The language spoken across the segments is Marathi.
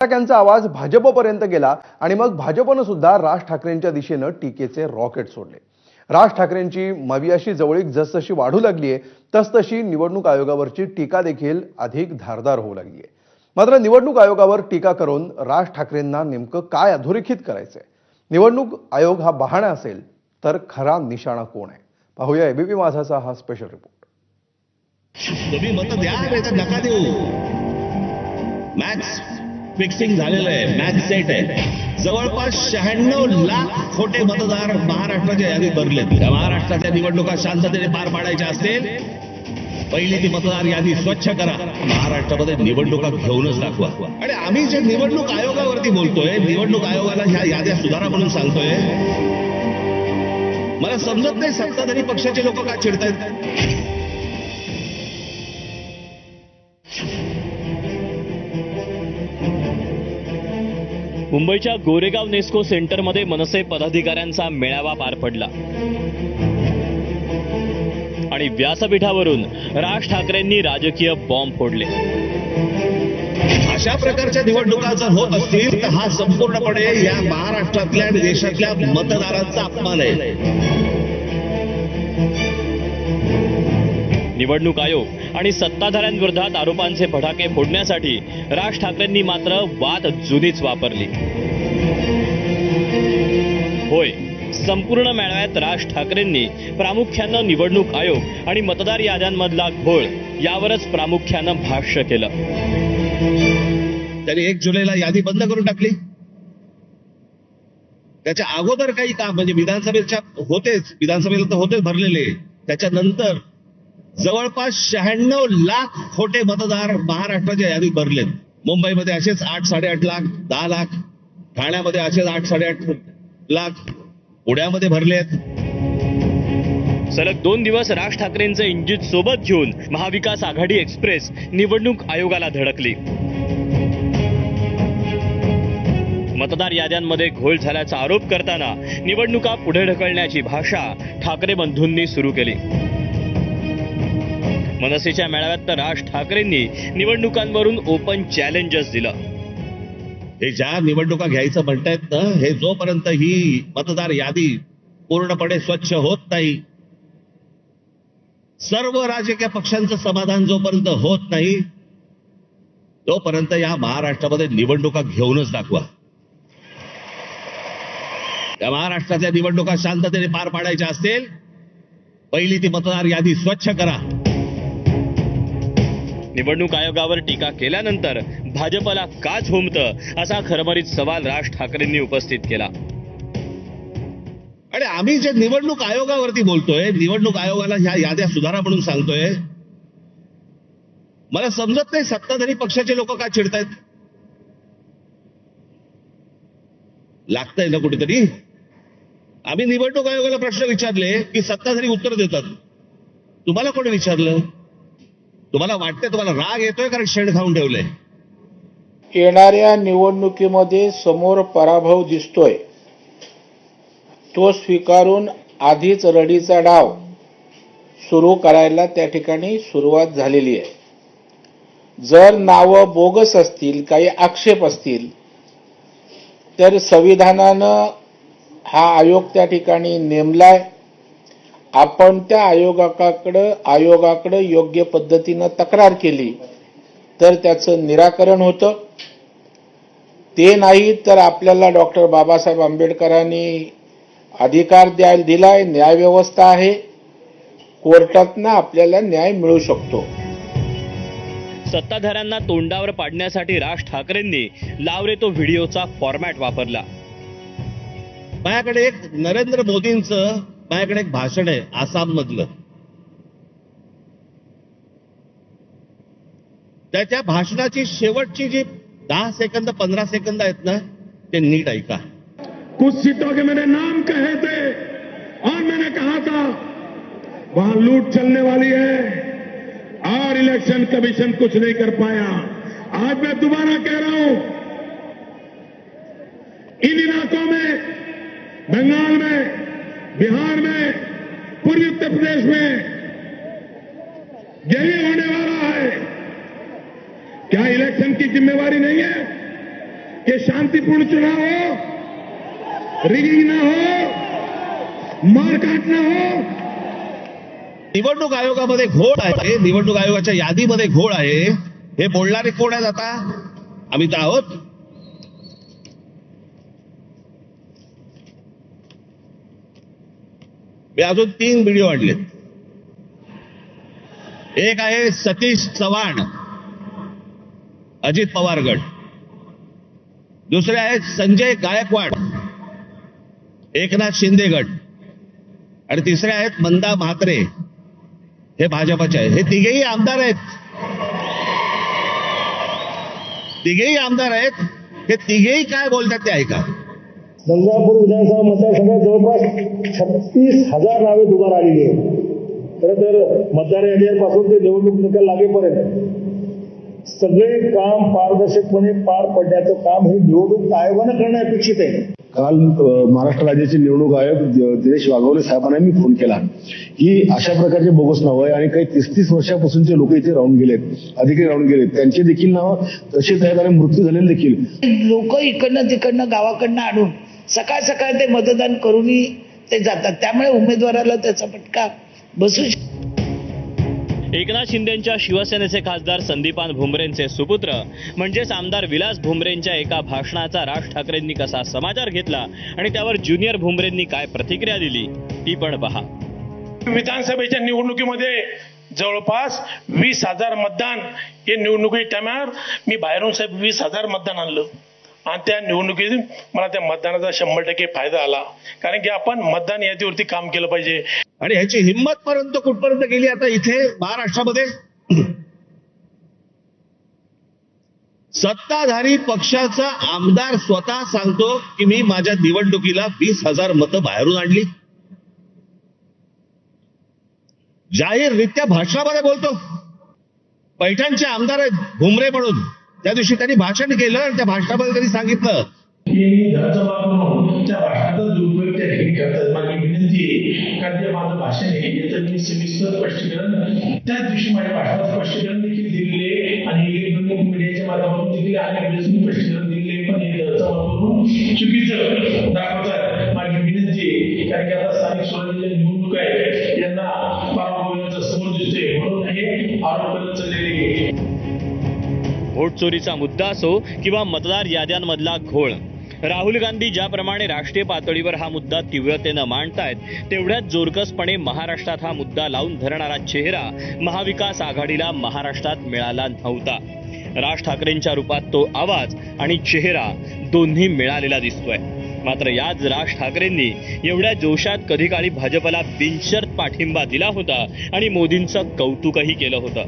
फटाक्यांचा आवाज भाजपपर्यंत गेला आणि मग भाजपनं सुद्धा राज ठाकरेंच्या दिशेनं टीकेचे रॉकेट सोडले. राज ठाकरेंची मवियाशी जवळीक जसजशी वाढू लागलीये तसतशी निवडणूक आयोगावरची टीका देखील अधिक धारदार होऊ लागलीय. मात्र निवडणूक आयोगावर टीका करून राज ठाकरेंना नेमकं काय अधोरेखित करायचंय? निवडणूक आयोग हा बहाणा असेल तर खरा निशाणा कोण आहे? पाहूया एबीपी माझाचा हा स्पेशल रिपोर्ट फिक्सिंग झालेलं आहे. मॅच सेट आहे. जवळपास शहाण्णव लाख खोटे मतदार महाराष्ट्राच्या यादीत भरलेत. त्या महाराष्ट्राच्या निवडणुका शांततेने पार पाडायच्या असतील पहिली ती मतदार यादी स्वच्छ करा. महाराष्ट्रामध्ये निवडणुका घेऊनच दाखवा. आणि आम्ही जे निवडणूक आयोगावरती बोलतोय निवडणूक आयोगाला ह्या याद्या सुधारा म्हणून सांगतोय मला समजत नाही सत्ताधारी पक्षाचे लोक का चिडतायत. मुंबईच्या गोरेगाव नेस्को सेंटरमध्ये मनसे पदाधिकाऱ्यांचा मेळावा पार पडला. आणि व्यासपीठावरून राज ठाकरेंनी राजकीय बॉम्ब फोडले. अशा प्रकारच्या निवडणुका जर होत असतील तर हा संपूर्णपणे या महाराष्ट्रातल्या आणि देशातल्या मतदारांचा अपमान आहे. निवडणूक आयोग आणि सत्ताधाऱ्यांविरोधात आरोपांचे फटाके फोडण्यासाठी राज ठाकरेंनी मात्र वाद जुनीच वापरली. होय संपूर्ण मेळाव्यात राज ठाकरेंनी प्रामुख्यानं निवडणूक आयोग आणि मतदार याद्यांमधला घोळ यावरच प्रामुख्यानं भाष्य केलं. त्यांनी एक जुलैला यादी बंद करून टाकली. त्याच्या अगोदर काही काम म्हणजे विधानसभेच्या होतेच विधानसभेला तर होतेच भरलेले. त्याच्यानंतर जवळपास शहाण्णव लाख खोटे मतदार महाराष्ट्राच्या यादीत भरलेत. मुंबईमध्ये असेच आठ साडेआठ लाख दहा लाख ठाण्यामध्ये असेच आठ साडेआठ लाख पुण्यामध्ये भरलेत. सलग दोन दिवस राज ठाकरेंचं इंजिन सोबत घेऊन महाविकास आघाडी एक्सप्रेस निवडणूक आयोगाला धडकली. मतदार याद्यांमध्ये घोळ झाल्याचा आरोप करताना निवडणुका पुढे ढकलण्याची भाषा ठाकरे बंधूंनी सुरू केली. मनसेच्या मेळाव्यात तर राज ठाकरेंनी निवडणुकांवरून ओपन चॅलेंजच दिलं. हे ज्या निवडणुका घ्यायचं म्हणतायत ना हे जोपर्यंत ही मतदार यादी पूर्णपणे स्वच्छ होत नाही सर्व राजकीय पक्षांचं समाधान जोपर्यंत होत नाही तोपर्यंत या महाराष्ट्रामध्ये निवडणुका घेऊनच दाखवा. त्या महाराष्ट्रातल्या निवडणुका शांततेने पार पाडायच्या असतील पहिली ती मतदार यादी स्वच्छ करा. निवडणूक आयोगावर टीका केल्यानंतर भाजपला का झोंबतं असा खरमरीत सवाल राज ठाकरेंनी उपस्थित केला. आणि आम्ही जे निवडणूक आयोगावरती बोलतोय निवडणूक आयोगाला ह्या याद्या सुधारा म्हणून सांगतोय मला समजत नाही सत्ताधारी पक्षाचे लोक का चिडतायत. लागतंय ना कुठेतरी? आम्ही निवडणूक आयोगाला प्रश्न विचारले की सत्ताधारी उत्तर देतात. तुम्हाला कोणी विचारलं? तुम्हाला वाटतंय तुम्हाला राग येतोय कारण शेण खाऊन ठेवलंय? येणाऱ्या निवडणुकीमध्ये समोर पराभव दिसतोय. तो स्वीकारून आधीच रडीचा डाव सुरू करायला त्या ठिकाणी सुरुवात झालेली आहे. जर नावं बोगस असतील काही आक्षेप असतील तर संविधानानं हा आयोग त्या ठिकाणी नेमलाय. आपण त्या आयोगाकडं आयोगाकडं योग्य पद्धतीनं तक्रार केली तर त्याचं निराकरण होतं. ते नाही तर आपल्याला डॉक्टर बाबासाहेब आंबेडकरांनी अधिकार द्यायला दिलाय न्यायव्यवस्था आहे. कोर्टातनं आपल्याला न्याय मिळू शकतो. सत्ताधाऱ्यांना तोंडावर पाडण्यासाठी राज ठाकरेंनी लावरे तो व्हिडिओचा फॉर्मॅट वापरला. माझ्याकडे एक नरेंद्र मोदींचं माझ्याकडे एक भाषण आहे आसाम मधलं त्याच्या भाषणाची शेवटची जी दहा सेकंद, पंधरा सेकंद आहेत ना, ते नीट ऐका. कुछ सीटों के मेरे नाम कहे थे, और मैंने कहा था, वहाँ लूट चलने वाली है, और इलेक्शन कमीशन कुछ नहीं कर पाया। आज मैं दोबारा कह रहा हूँ इन प्रदेश में यही होने वाला है। क्या इलेक्शन की जिम्मेवारी नहीं है कि शांतिपूर्ण चुनाव हो रिगिंग ना हो मारकाट ना हो? निवडणूक आयोगामध्ये घोळ आहे. निवडणूक आयोगाच्या यादीमध्ये घोळ आहे. हे बोलणारे कोण आहेत आता? आम्ही तर आहोत. हे अजून तीन व्हिडिओ आणलेत. एक आहे सतीश चव्हाण अजित पवार गट दुसरे आहेत संजय गायकवाड एकनाथ शिंदे गट आणि तिसरे आहेत मंदा म्हात्रे. हे भाजपचे आहेत. हे तिघेही आमदार आहेत. तिघेही आमदार आहेत. हे तिघेही काय बोलतात ते ऐका. गंगापूर विधानसभा मतदारसंघात जवळपास छत्तीस हजार नावे दुबार आलेली आहेत. खरं तर मतदार यादीपासून ते निवडणूक निकाल लागेपर्यंत सगळे काम पारदर्शकपणे पार पडण्याचं काम हे निवडणूक आयोगानं करणं अपेक्षित आहे. काल महाराष्ट्र राज्याचे निवडणूक आयोग दिनेश वाघवले साहेबांना मी फोन केला. की अशा प्रकारचे बोगस नावं आहे आणि काही तीस तीस वर्षापासूनचे लोक इथे राहून गेलेत अधिकारी राहून गेलेत. त्यांचे देखील नावं तसेच आहेत आणि मृत्यू झालेले देखील. लोक इकडनं तिकडनं गावाकडनं आणून सकाळ सकाळ ते मतदान करूनही ते जातात. त्यामुळे उमेदवाराला त्याचा फटका बसू शकतो एकनाथ शिंदेच्या शिवसेनेचे खासदार संदीपान भुमरेंचे सुपुत्र म्हणजेच आमदार विलास भुमरेंच्या एका भाषणाचा राज ठाकरेंनी कसा समाचार घेतला आणि त्यावर ज्युनियर भुमरेंनी काय प्रतिक्रिया दिली ती पण पहा. विधानसभेच्या निवडणुकीमध्ये जवळपास वीस हजार मतदान हे निवडणुकी टायमावर मी बाहेरून साहेब वीस हजार मतदान आणलं. आणि त्या निवडणुकीत मला त्या मतदानाचा शंभर टक्के फायदा आला. कारण की आपण मतदान यादीवरती काम केलं पाहिजे. आणि ह्याची हिंमत पर्यंत कुठपर्यंत गेली आता इथे महाराष्ट्रामध्ये? सत्ताधारी पक्षाचा आमदार स्वतः सांगतो की मी माझ्या निवडणुकीला वीस हजार मतं बाहेरून आणली. जाहीररित्या भाषणामध्ये बोलतो. पैठणचे आमदार आहेत भुमरे म्हणून. त्या दिवशी त्यांनी भाषण केलं आणि त्या भाषणामध्ये त्यांनी सांगितलं की घरचा वापरून त्या भाषणाचा दुरुपयोग त्या ठिकाणी करतात. माझी विनंती आहे कारण ते माझं भाषण आहे याचं मी सविस्तर स्पष्टीकरण त्याच दिवशी माझ्या भाषणात स्पष्टीकरण देखील दिलेले आणि इलेक्ट्रॉनिक मीडियाच्या माध्यमातून देखील अनेक वेळेस मी स्पष्टीकरण दिलेले पण हे घरचा वापरून चुकीचं व्होट चोरीचा मुद्दा असो किंवा मतदार याद्यांमधला घोळ. राहुल गांधी ज्याप्रमाणे राष्ट्रीय पातळीवर हा मुद्दा तीव्रतेनं मांडतायत तेवढ्याच जोरकसपणे महाराष्ट्रात हा मुद्दा लावून धरणारा चेहरा महाविकास आघाडीला महाराष्ट्रात मिळाला नव्हता. राज ठाकरेंच्या रूपात तो आवाज आणि चेहरा दोन्ही मिळालेला दिसतोय. मात्र याच राज ठाकरेंनी एवढ्या जोशात कधी काळी भाजपला बिनशर्त पाठिंबा दिला होता आणि मोदींचं कौतुकही केलं होतं.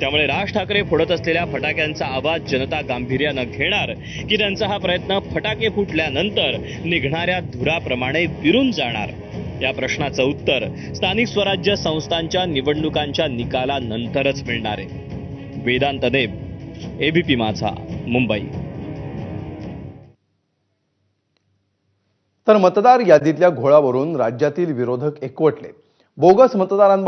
त्यामुळे राज ठाकरे फोडत असलेल्या फटाक्यांचा आवाज जनता गांभीर्यानं घेणार की त्यांचा हा प्रयत्न फटाके फुटल्यानंतर निघणाऱ्या धुराप्रमाणे विरून जाणार? या प्रश्नाचं उत्तर स्थानिक स्वराज्य संस्थांच्या निवडणुकांच्या निकालानंतरच मिळणार आहे. वेदांत देव एबीपी माझा मुंबई. तर मतदार यादीतल्या घोळावरून राज्यातील विरोधक एकवटले. बोगस मतदारांबाबत